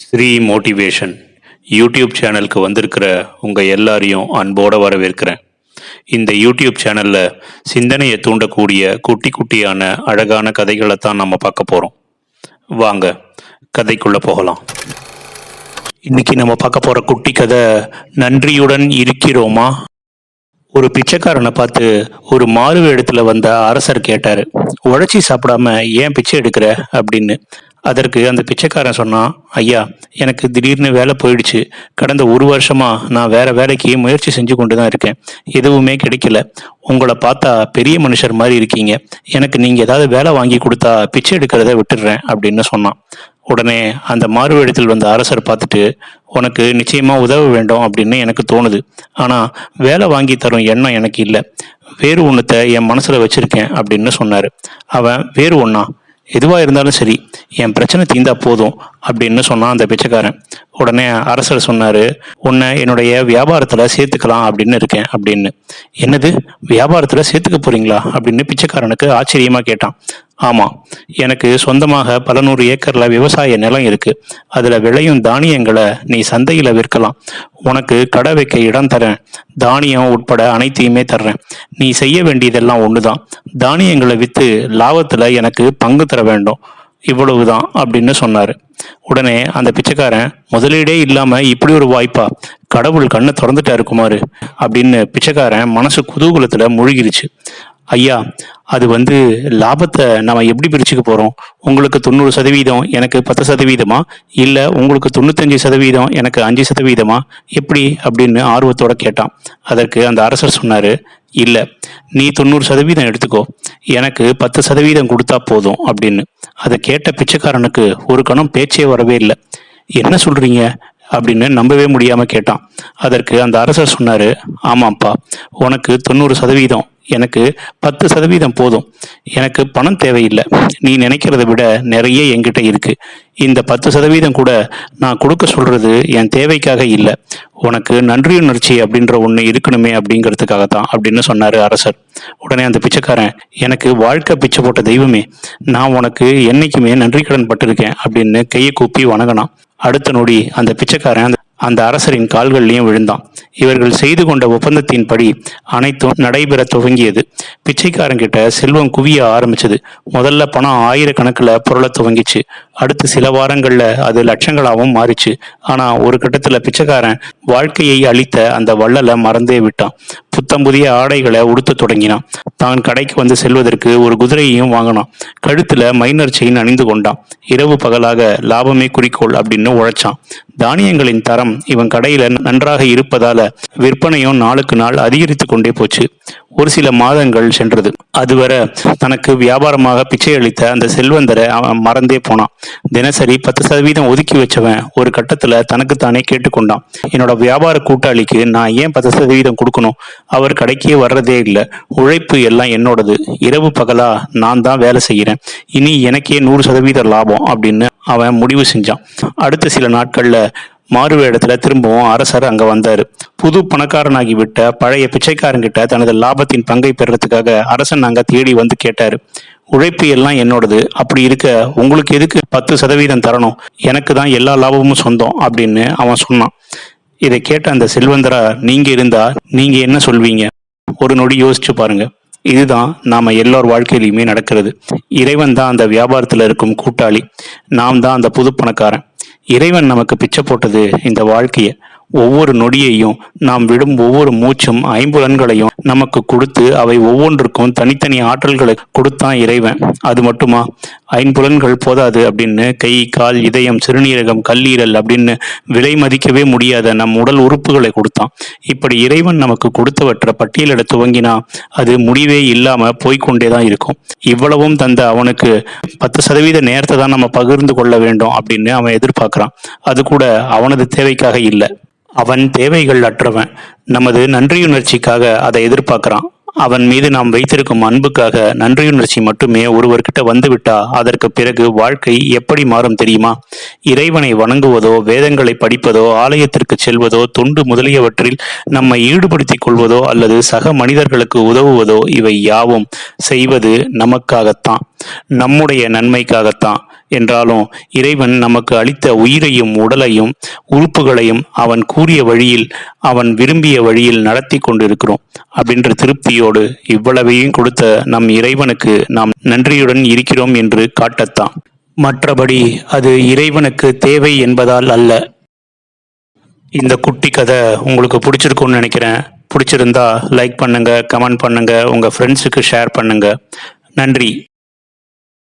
Sri motivation YouTube சேனலுக்கு வந்திருக்கிற உங்கள் எல்லாரையும் அன்போடு வரவேற்கிறேன். இந்த யூடியூப் சேனலில் சிந்தனையை தூண்டக்கூடிய குட்டி குட்டியான அழகான கதைகளை தான் நம்ம பார்க்க போகிறோம் வாங்க கதைக்குள்ளே போகலாம். இன்னைக்கு நம்ம பார்க்க போகிற குட்டி கதை நன்றியுடன் இருக்கிறோமா? ஒரு பிச்சைக்காரனை பார்த்து ஒரு மாறு வேடத்துல வந்த அரசர் கேட்டார் உழைச்சி சாப்பிடாம ஏன் பிச்சை எடுக்கிற? அப்படின்னு. அதற்கு அந்த பிச்சைக்காரன் சொன்னான் ஐயா எனக்கு திடீர்னு வேலை போயிடுச்சு. கடந்த ஒரு வருஷமா நான் வேற வேலைக்கு முயற்சி செஞ்சு கொண்டு தான் இருக்கேன். எதுவுமே கிடைக்கல. உங்களை பார்த்தா பெரிய மனுஷர் மாதிரி இருக்கீங்க. எனக்கு நீங்க ஏதாவது வேலை வாங்கி கொடுத்தா பிச்சை எடுக்கிறத விட்டுடுறேன் அப்படின்னு சொன்னான். உடனே அந்த மாறுவேடத்தில் வந்த அரசர் பார்த்துட்டு உனக்கு நிச்சயமா உதவ வேண்டும் அப்படின்னு எனக்கு தோணுது. ஆனா வேலை வாங்கி தரும் எண்ணம் எனக்கு இல்லை. வேறு ஒன்றத்தை என் மனசுல வச்சிருக்கேன் அப்படின்னு சொன்னாரு. அவன் வேறு ஒன்னா எதுவாக இருந்தாலும் சரி என் பிரச்சனை தீந்தா போதும் அப்படின்னு சொன்னான் அந்த பிச்சைக்காரன். உடனே அரசர் சொன்னார் உன்னை என்னுடைய வியாபாரத்தில் சேர்த்துக்கலாம் அப்படின்னு இருக்கேன் அப்படின்னு. என்னது? வியாபாரத்தில் சேர்த்துக்க போகிறீங்களா அப்படின்னு பிச்சைக்காரனுக்கு ஆச்சரியமாக கேட்டான். ஆமாம் எனக்கு சொந்தமாக பல நூறு ஏக்கர்ல விவசாய நிலம் இருக்கு. அதுல விளையும் தானியங்களை நீ சந்தையில விற்கலாம். உனக்கு கடை வைக்க இடம் தரேன். தானியம் உட்பட அனைத்தையுமே தர்றேன். நீ செய்ய வேண்டியதெல்லாம் ஒண்ணுதான். தானியங்களை வித்து லாபத்துல எனக்கு பங்கு தர வேண்டும். இவ்வளவுதான் அப்படின்னு சொன்னாரு. உடனே அந்த பிச்சைக்காரன் முதலீடே இல்லாம இப்படி ஒரு வாய்ப்பா? கடவுள் கண்ணை திறந்துட்டா இருக்குமாறு அப்படின்னு பிச்சைக்காரன் மனசு குதூகலத்துல முழுகிருச்சு. ஐயா அது வந்து லாபத்தை நம்ம எப்படி பிரிச்சுக்க போகிறோம் உங்களுக்கு தொண்ணூறு சதவீதம் எனக்கு பத்து சதவீதமா? இல்லை உங்களுக்கு தொண்ணூத்தஞ்சு சதவீதம் எனக்கு அஞ்சு சதவீதமா? எப்படி? அப்படின்னு ஆர்வத்தோட கேட்டான். அதற்கு அந்த அரசர் சொன்னார் இல்லை நீ தொண்ணூறு சதவீதம் எடுத்துக்கோ. எனக்கு பத்து சதவீதம் கொடுத்தா போதும் அப்படின்னு. அதை கேட்ட பிச்சைக்காரனுக்கு ஒரு கணம் பேச்சே வரவே இல்லை. என்ன சொல்கிறீங்க அப்படின்னு நம்பவே முடியாமல் கேட்டான். அதற்கு அந்த அரசர் சொன்னார் ஆமாப்பா உனக்கு தொண்ணூறு சதவீதம் எனக்கு பத்து சதவீதம் போதும். எனக்கு பணம் தேவையில்லை. நீ நினைக்கிறத விட நிறைய என்கிட்ட இருக்கு. இந்த பத்து சதவீதம் கூட நான் கொடுக்க சொல்றது என் தேவைக்காக இல்லை. உனக்கு நன்றியுணர்ச்சி அப்படின்ற ஒன்று இருக்கணுமே அப்படிங்கிறதுக்காக தான் அப்படின்னு சொன்னார் அரசர். உடனே அந்த பிச்சைக்காரன் எனக்கு வாழ்க்கை பிச்சை போட்ட தெய்வமே நான் உனக்கு என்னைக்குமே நன்றி கடன் பட்டிருக்கேன் அப்படின்னு கையை கூப்பி வணங்கினான். அடுத்த நொடி அந்த பிச்சைக்காரன் அந்த அரசரின் கால்கள்லையும் விழுந்தான். இவர்கள் செய்து கொண்ட ஒப்பந்தத்தின்படி அனைத்தும் நடைபெற துவங்கியது. பிச்சைக்காரங்கிட்ட செல்வம் குவிய ஆரம்பிச்சது. முதல்ல பணம் ஆயிரக்கணக்கில் புரள துவங்கிச்சு. அடுத்து சில வாரங்களில் அது லட்சங்களாகவும் மாறிச்சு. ஆனால் ஒரு கட்டத்தில் பிச்சைக்காரன் வாழ்க்கையை அளித்த அந்த வள்ளலை மறந்தே விட்டான். புத்தம் புதிய ஆடைகளை உடுத்த தொடங்கினான். தான் கடைக்கு வந்து செல்வதற்கு ஒரு குதிரையையும் வாங்கினான். கழுத்துல மைனர் செயின் அணிந்து கொண்டான். இரவு பகலாக லாபமே குறிக்கோள் அப்படின்னு உழைச்சான். தானியங்களின் தரம் இவன் கடையில நன்றாக இருப்பதால விற்பனையும் நாளுக்கு நாள் அதிகரித்து கொண்டே போச்சு. ஒரு சில மாதங்கள் சென்றது. அதுவரை தனக்கு வியாபாரமாக பிச்சை அளித்த அந்த செல்வந்தரை அவன் மறந்தே போனான். தினசரி பத்து சதவீதம் ஒதுக்கி வச்சவன் ஒரு கட்டத்துல தனக்குத்தானே கேட்டுக்கொண்டான். என்னோட வியாபார கூட்டாளிக்கு நான் ஏன் பத்து சதவீதம் கொடுக்கணும்? அவர் கடைக்கே வர்றதே இல்லை. உழைப்பு எல்லாம் என்னோடது. இரவு பகலா நான் தான் வேலை செய்கிறேன் இனி எனக்கே நூறு சதவீத லாபம் அப்படின்னு அவன் முடிவு செஞ்சான். அடுத்த சில நாட்களில் மாறு வேடத்துல திரும்பவும் அரசர் அங்க வந்தாரு. புது பணக்காரனாகி விட்ட பழைய பிச்சைக்காரங்கிட்ட தனது லாபத்தின் பங்கை பெறத்துக்காக அரசன் அங்க தேடி வந்து கேட்டாரு. உழைப்பு எல்லாம் என்னோடது. அப்படி இருக்க உங்களுக்கு எதுக்கு பத்து சதவீதம் தரணும்? எனக்கு தான் எல்லா லாபமும் சொந்தம் அப்படின்னு அவன் சொன்னான். இதை கேட்ட அந்த செல்வந்தரா நீங்க இருந்தா நீங்க என்ன சொல்வீங்க? ஒரு நொடி யோசிச்சு பாருங்க. இதுதான் நாம எல்லார் வாழ்க்கையிலையுமே நடக்கிறது. இறைவன் தான் அந்த வியாபாரத்தில் இருக்கும் கூட்டாளி. நாம் தான் அந்த புது பணக்காரன் இறைவன் நமக்கு பிச்சை போட்டது இந்த வாழ்க்கையை. ஒவ்வொரு நொடியையும் நாம் விடும் ஒவ்வொரு மூச்சும் ஐம்புலன்களையும் நமக்கு கொடுத்து அவை ஒவ்வொன்றுக்கும் தனித்தனி ஆற்றல்களை கொடுத்தான் இறைவன். அது மட்டுமா? ஐம்புலன்கள் போதாது அப்படின்னு கை கால் இதயம் சிறுநீரகம் கல்லீரல் அப்படின்னு விலை மதிக்கவே முடியாத நம் உடல் உறுப்புகளை கொடுத்தான். இப்படி இறைவன் நமக்கு கொடுத்தவற்றை பட்டியலிட துவங்கினா அது முடிவே இல்லாம போய்க்கொண்டே தான் இருக்கும். இவ்வளவும் தந்த அவனுக்கு பத்து சதவீத நேரத்தை தான் நம்ம பகிர்ந்து கொள்ள வேண்டும் அப்படின்னு அவன் எதிர்பார்க்கிறான். அது கூட அவனது தேவைக்காக இல்லை. அவன் தேவைகள் அற்றவன். நமது நன்றியுணர்ச்சிக்காக அதை எதிர்பார்க்கிறான். அவன் மீது நாம் வைத்திருக்கும் அன்புக்காக நன்றியுணர்ச்சி மட்டுமே ஒருவர்கிட்ட வந்துவிட்டா அதற்கு பிறகு வாழ்க்கை எப்படி மாறும் தெரியுமா? இறைவனை வணங்குவதோ வேதங்களை படிப்பதோ ஆலயத்திற்கு செல்வதோ தொண்டு முதலியவற்றில் நம்மை ஈடுபடுத்திக் கொள்வதோ அல்லது சக மனிதர்களுக்கு உதவுவதோ இவை யாவும் செய்வது நமக்காகத்தான். நம்முடைய நன்மைக்காகத்தான். என்றாலும் இறைவன் நமக்கு அளித்த உயிரையும் உடலையும் உறுப்புகளையும் அவன் கூறிய வழியில் அவன் விரும்பிய வழியில் நடத்தி கொண்டிருக்கிறோம். அப்படின்ற திருப்தியோடு இவ்வளவையும் கொடுத்த நம் இறைவனுக்கு நாம் நன்றியுடன் இருக்கிறோம் என்று காட்டத்தான். மற்றபடி அது இறைவனுக்கு தேவை என்பதால் அல்ல. இந்த குட்டி கதை உங்களுக்கு பிடிச்சிருக்கும்னு நினைக்கிறேன். பிடிச்சிருந்தா லைக் பண்ணுங்கள் கமெண்ட் பண்ணுங்கள் உங்கள் ஃப்ரெண்ட்ஸுக்கு ஷேர் பண்ணுங்கள் நன்றி.